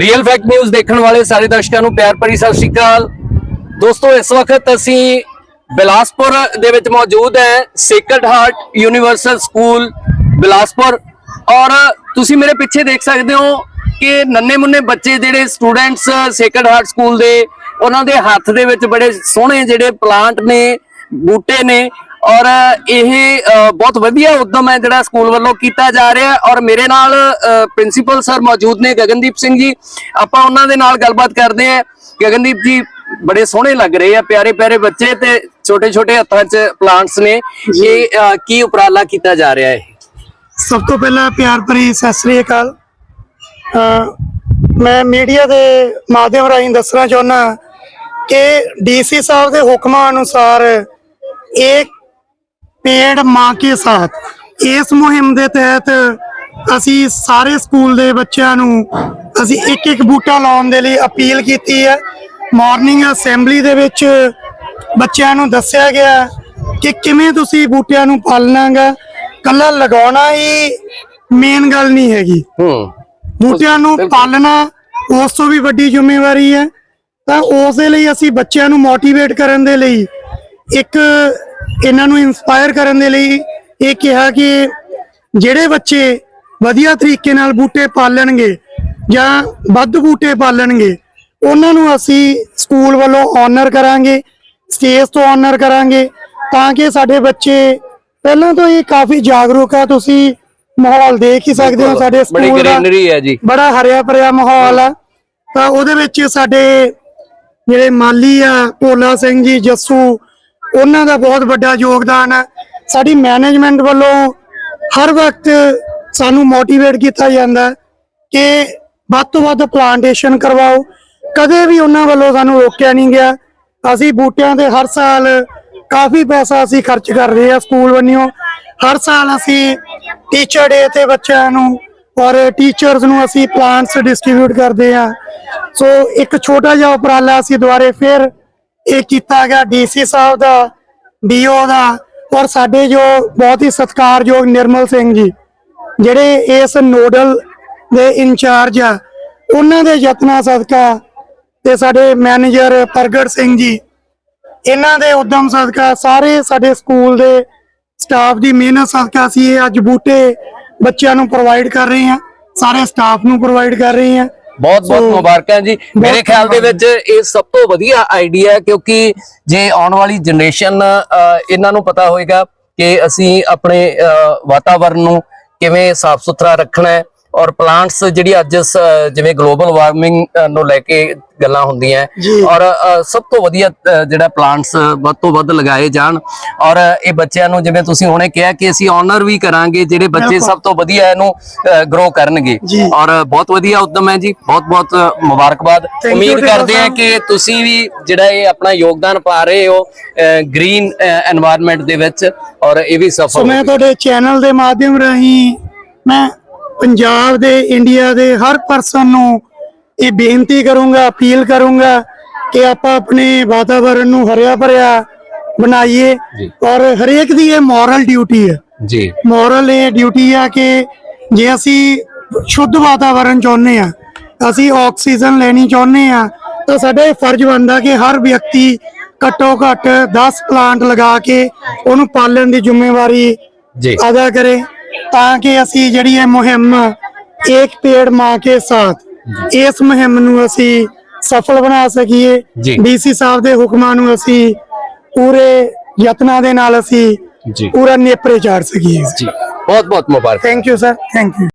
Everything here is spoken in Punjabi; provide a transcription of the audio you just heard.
ਰੀਅਲ ਫੈਕਟ ਨਿਊਜ਼ ਦੇਖਣ ਵਾਲੇ ਸਾਰੇ ਦਰਸ਼ਕਾਂ ਨੂੰ ਪਿਆਰ ਭਰੀ ਸਤਿ ਸ਼੍ਰੀ ਅਕਾਲ। ਦੋਸਤੋ, ਇਸ ਵਕਤ ਅਸੀਂ ਬਿਲਾਸਪੁਰ ਦੇ ਵਿੱਚ ਮੌਜੂਦ ਹੈ Sacred Heart Universal School Bilaspur. ਔਰ ਤੁਸੀਂ ਮੇਰੇ ਪਿੱਛੇ ਦੇਖ ਸਕਦੇ ਹੋ ਕਿ ਨੰਨੇ ਮੁੰਨੇ ਬੱਚੇ ਜਿਹੜੇ ਸਟੂਡੈਂਟਸ ਸੇਕਰਡ ਹਾਰਟ ਸਕੂਲ ਦੇ, ਉਹਨਾਂ ਦੇ ਹੱਥ ਦੇ ਵਿੱਚ ਬੜੇ ਸੋਹਣੇ ਜਿਹੜੇ ਪਲਾਂਟ ਨੇ, ਬੂਟੇ ਨੇ ਔਰ ਇਹ ਬਹੁਤ ਵਧੀਆ ਉਦਮ ਹੈ ਜਿਹੜਾ ਸਕੂਲ ਵੱਲੋਂ ਕੀਤਾ ਜਾ ਰਿਹਾ ਹੈ। ਔਰ ਮੇਰੇ ਨਾਲ ਪ੍ਰਿੰਸੀਪਲ ਸਰ ਮੌਜੂਦ ਨੇ ਗਗਨਦੀਪ ਸਿੰਘ ਜੀ। ਆਪਾਂ ਉਹਨਾਂ ਦੇ ਨਾਲ ਗੱਲਬਾਤ ਕਰਦੇ ਹਾਂ। ਗਗਨਦੀਪ ਜੀ ਬੜੇ ਸੋਹਣੇ ਲੱਗ ਰਹੇ ਆ ਪਿਆਰੇ ਪਿਆਰੇ ਬੱਚੇ ਤੇ ਛੋਟੇ ਛੋਟੇ ਹੱਥਾਂ 'ਚ ਪਲਾਂਟਸ ਨੇ। ਇਹ ਕੀ ਉਪਰਾਲਾ ਕੀਤਾ ਜਾ ਰਿਹਾ ਹੈ? ਸਭ ਤੋਂ ਪਹਿਲਾਂ ਪਿਆਰ ਭਰੀ ਸਤਿ ਸ੍ਰੀ ਅਕਾਲ। ਮੈਂ ਮੀਡੀਆ ਦੇ ਮਾਧਿਅਮ ਰਾਹੀਂ ਦੱਸਣਾ ਚਾਹੁੰਦਾ ਕਿ ਡੀਸੀ ਸਾਹਿਬ ਦੇ ਹੁਕਮਾਂ ਅਨੁਸਾਰ ਇੱਕ ਪੇੜ ਮਾਂ ਕੇ ਸਾਥ। ਇਸ ਮੁਹਿੰਮ ਦੇ ਤਹਿਤ ਅਸੀਂ ਸਾਰੇ ਸਕੂਲ ਦੇ ਬੱਚਿਆਂ ਨੂੰ ਅਸੀਂ ਇੱਕ ਇੱਕ ਬੂਟਾ ਲਾਉਣ ਦੇ ਲਈ ਅਪੀਲ ਕੀਤੀ ਹੈ। ਮਾਰਨਿੰਗ ਅਸੈਂਬਲੀ ਦੇ ਵਿੱਚ ਬੱਚਿਆਂ ਨੂੰ ਦੱਸਿਆ ਗਿਆ ਕਿ ਕਿਵੇਂ ਤੁਸੀਂ ਬੂਟਿਆਂ ਨੂੰ ਪਾਲਣਾਗਾ ਕੱਲਾ ਲਗਾਉਣਾ ਹੀ ਮੇਨ ਗੱਲ ਨਹੀਂ ਹੈਗੀ। ਹੂੰ। ਬੂਟਿਆਂ ਨੂੰ ਪਾਲਣਾ ਉਸ ਤੋਂ ਵੀ ਵੱਡੀ ਜ਼ਿੰਮੇਵਾਰੀ ਹੈ। ਤਾਂ ਉਸ ਦੇ ਲਈ ਅਸੀਂ ਬੱਚਿਆਂ ਨੂੰ ਮੋਟੀਵੇਟ ਕਰਨ ਦੇ ਲਈ ਇੱਕ ਇਹਨਾਂ ਨੂੰ ਇਨਸਪਾਇਰ ਕਰਨ ਦੇ ਲਈ ਇਹ ਕਿਹਾ ਕਿ ਜਿਹੜੇ ਬੱਚੇ ਵਧੀਆ ਤਰੀਕੇ ਨਾਲ ਬੂਟੇ ਪਾਲਣਗੇ ਜਾਂ ਵੱਧ ਬੂਟੇ ਪਾਲਣਗੇ ਉਹਨਾਂ ਨੂੰ ਅਸੀਂ ਸਕੂਲ ਵੱਲੋਂ ਆਨਰ ਕਰਾਂਗੇ ਸਟੇਜ ਤੋਂ ਆਨਰ ਕਰਾਂਗੇ ਤਾਂ ਕਿ ਸਾਡੇ ਬੱਚੇ ਪਹਿਲਾਂ ਤੋਂ ਹੀ ਕਾਫੀ ਜਾਗਰੂਕ ਆ। ਤੁਸੀਂ ਮਾਹੌਲ ਦੇਖ ਹੀ ਸਕਦੇ ਹੋ ਸਾਡੇ ਸਕੂਲ ਦਾ ਗ੍ਰੀਨਰੀ ਹੈ ਜੀ। ਬੜਾ ਹਰਿਆ ਭਰਿਆ ਮਾਹੌਲ ਆ। ਤਾਂ ਉਹਦੇ ਵਿੱਚ ਸਾਡੇ ਜਿਹੜੇ ਮਾਲੀ ਆ ਭੋਲਾ ਸਿੰਘ ਜੀ ਜੱਸੂ ਉਹਨਾਂ ਦਾ ਬਹੁਤ ਵੱਡਾ ਯੋਗਦਾਨ ਹੈ। ਸਾਡੀ ਮੈਨੇਜਮੈਂਟ ਵੱਲੋਂ ਹਰ ਵਕਤ ਸਾਨੂੰ ਮੋਟੀਵੇਟ ਕੀਤਾ ਜਾਂਦਾ ਕਿ ਵੱਧ ਤੋਂ ਵੱਧ ਪਲਾਂਟੇਸ਼ਨ ਕਰਵਾਓ। ਕਦੇ ਵੀ ਉਹਨਾਂ ਵੱਲੋਂ ਸਾਨੂੰ ਰੋਕਿਆ ਨਹੀਂ ਗਿਆ। ਅਸੀਂ ਬੂਟਿਆਂ ਤੇ ਹਰ ਸਾਲ ਕਾਫੀ ਪੈਸਾ ਅਸੀਂ ਖਰਚ ਕਰ ਰਹੇ ਆ ਸਕੂਲ ਵੱਲੋਂ। ਹਰ ਸਾਲ ਅਸੀਂ ਟੀਚਰ ਡੇ ਤੇ ਬੱਚਿਆਂ ਨੂੰ ਔਰ ਟੀਚਰਸ ਨੂੰ ਅਸੀਂ ਪਲਾਂਟਸ ਡਿਸਟ੍ਰੀਬਿਊਟ ਕਰਦੇ ਆ ਸੋ ਇੱਕ ਛੋਟਾ ਜਿਹਾ ਉਪਰਾਲਾ ਅਸੀਂ ਦੁਬਾਰੇ ਫਿਰ ਇਹ ਕੀਤਾ ਗਿਆ ਡੀਸੀ ਸਾਹਿਬ ਦਾ, ਡੀਓ ਦਾ ਔਰ ਸਾਡੇ ਜੋ ਬਹੁਤ ਹੀ ਸਤਿਕਾਰਯੋਗ ਨਿਰਮਲ ਸਿੰਘ ਜੀ, ਜਿਹੜੇ ਇਸ ਨੋਡਲ ਦੇ ਇੰਚਾਰਜ ਆ, ਉਹਨਾਂ ਦੇ ਯਤਨਾਂ ਸਦਕਾ ਤੇ ਸਾਡੇ ਮੈਨੇਜਰ ਪ੍ਰਗਟ ਸਿੰਘ ਜੀ, ਇਹਨਾਂ ਦੇ ਉਦਮ ਸਦਕਾ ਸਾਰੇ ਸਾਡੇ ਸਕੂਲ ਦੇ ਸਟਾਫ ਦੀ ਮਿਹਨਤ ਸਦਕਾ ਅਸੀਂ ਇਹ ਅੱਜ ਬੂਟੇ ਬੱਚਿਆਂ ਨੂੰ ਪ੍ਰੋਵਾਈਡ ਕਰ ਰਹੇ ਹਾਂ, ਸਾਰੇ ਸਟਾਫ ਨੂੰ ਪ੍ਰੋਵਾਈਡ ਕਰ ਰਹੇ ਹਾਂ। ਬਹੁਤ ਬਹੁਤ ਮੁਬਾਰਕਾਂ ਜੀ। ਮੇਰੇ ਖਿਆਲ ਦੇ ਵਿੱਚ ਇਹ ਸਭ ਤੋਂ ਵਧੀਆ ਆਈਡੀਆ ਹੈ ਕਿਉਂਕਿ ਜੇ ਆਉਣ ਵਾਲੀ ਜਨਰੇਸ਼ਨ ਇਹਨਾਂ ਨੂੰ ਪਤਾ ਹੋਏਗਾ ਕਿ ਅਸੀਂ ਆਪਣੇ ਅ, ਵਾਤਾਵਰਣ ਨੂੰ ਕਿਵੇਂ ਸਾਫ਼ ਸੁਥਰਾ ਰੱਖਣਾ ਹੈ। ਔਰ ਪਲਾਂਟਸ ਜਿਹੜੀ ਅੱਜ ਜਿਵੇਂ ਗਲੋਬਲ ਵਾਰਮਿੰਗ ਨੂੰ ਲੈ ਕੇ ਗੱਲਾਂ ਹੁੰਦੀਆਂ। ਔਰ ਸਭ ਤੋਂ ਵਧੀਆ ਜਿਹੜਾ ਪਲਾਂਟਸ ਵੱਧ ਤੋਂ ਵੱਧ ਲਗਾਏ ਜਾਣ। ਔਰ ਇਹ ਬੱਚਿਆਂ ਨੂੰ ਜਿਵੇਂ ਤੁਸੀਂ ਹੁਣੇ ਕਿਹਾ ਕਿ ਅਸੀਂ ਆਨਰ ਵੀ ਕਰਾਂਗੇ ਜਿਹੜੇ ਬੱਚੇ ਸਭ ਤੋਂ ਵਧੀਆ ਇਹਨੂੰ ਗਰੋ ਕਰਨਗੇ। ਔਰ ਬਹੁਤ ਵਧੀਆ ਉਦਮ ਹੈ ਜੀ। ਬਹੁਤ ਬਹੁਤ ਮੁਬਾਰਕਬਾਦ ਉਮੀਦ ਕਰਦੇ ਹਾਂ ਕਿ ਤੁਸੀਂ ਵੀ ਜਿਹੜਾ ਇਹ ਆਪਣਾ ਯੋਗਦਾਨ ਪਾ ਰਹੇ ਹੋ ਗ੍ਰੀਨ এনवायरमेंट ਦੇ ਵਿੱਚ। ਔਰ ਇਹ ਵੀ ਸਫਲ ਸੋ ਮੈਂ ਤੁਹਾਡੇ ਚੈਨਲ ਦੇ ਮਾਧਿਅਮ ਰਾਹੀਂ ਮੈਂ ਪੰਜਾਬ ਦੇ ਇੰਡੀਆ ਦੇ ਹਰ ਪਰਸਨ ਨੂੰ ਇਹ ਬੇਨਤੀ ਕਰੂੰਗਾ ਅਪੀਲ ਕਰੂੰਗਾ ਕਿ ਆਪਾਂ ਆਪਣੇ ਵਾਤਾਵਰਣ ਨੂੰ ਹਰਿਆ ਭਰਿਆ ਬਣਾਈਏ। ਔਰ ਹਰੇਕ ਦੀ ਇਹ ਮੋਰਲ ਡਿਊਟੀ ਹੈ। ਜੀ। ਮੋਰਲ ਇਹ ਡਿਊਟੀ ਆ ਕਿ ਜੇ ਅਸੀਂ ਸ਼ੁੱਧ ਵਾਤਾਵਰਣ ਚਾਹੁੰਦੇ ਆ ਅਸੀਂ ਆਕਸੀਜਨ ਲੈਣੀ ਚਾਹੁੰਦੇ ਆ ਤਾਂ ਸਾਡਾ ਇਹ ਫਰਜ਼ ਬਣਦਾ ਕਿ ਹਰ ਵਿਅਕਤੀ ਘੱਟੋ ਘੱਟ 10 ਪਲਾਂਟ ਲਗਾ ਕੇ ਉਹਨੂੰ ਪਾਲਣ ਦੀ ਜ਼ਿੰਮੇਵਾਰੀ ਜੀ। ਅਦਾ ਕਰੇ। ਤਾਂ ਕਿ ਅਸੀਂ ਜਿਹੜੀ ਇਹ ਮੁਹਿੰਮ ਇੱਕ ਪੇੜ ਮਾਂ ਕੇ ਸਾਥ ਇਸ ਮੁਹਿੰਮ ਨੂੰ ਅਸੀਂ ਸਫਲ ਬਣਾ ਸਕੀਏ। ਡੀਸੀ ਸਾਹਿਬ ਦੇ ਹੁਕਮਾਂ ਨੂੰ ਅਸੀਂ ਪੂਰੇ ਯਤਨਾਂ ਦੇ ਨਾਲ ਅਸੀਂ ਪੂਰਾ ਨੇਪਰੇ ਚਾੜ ਸਕੀਏ। ਜੀ। ਬਹੁਤ ਬਹੁਤ ਮੁਬਾਰਕ। Thank you sir thank you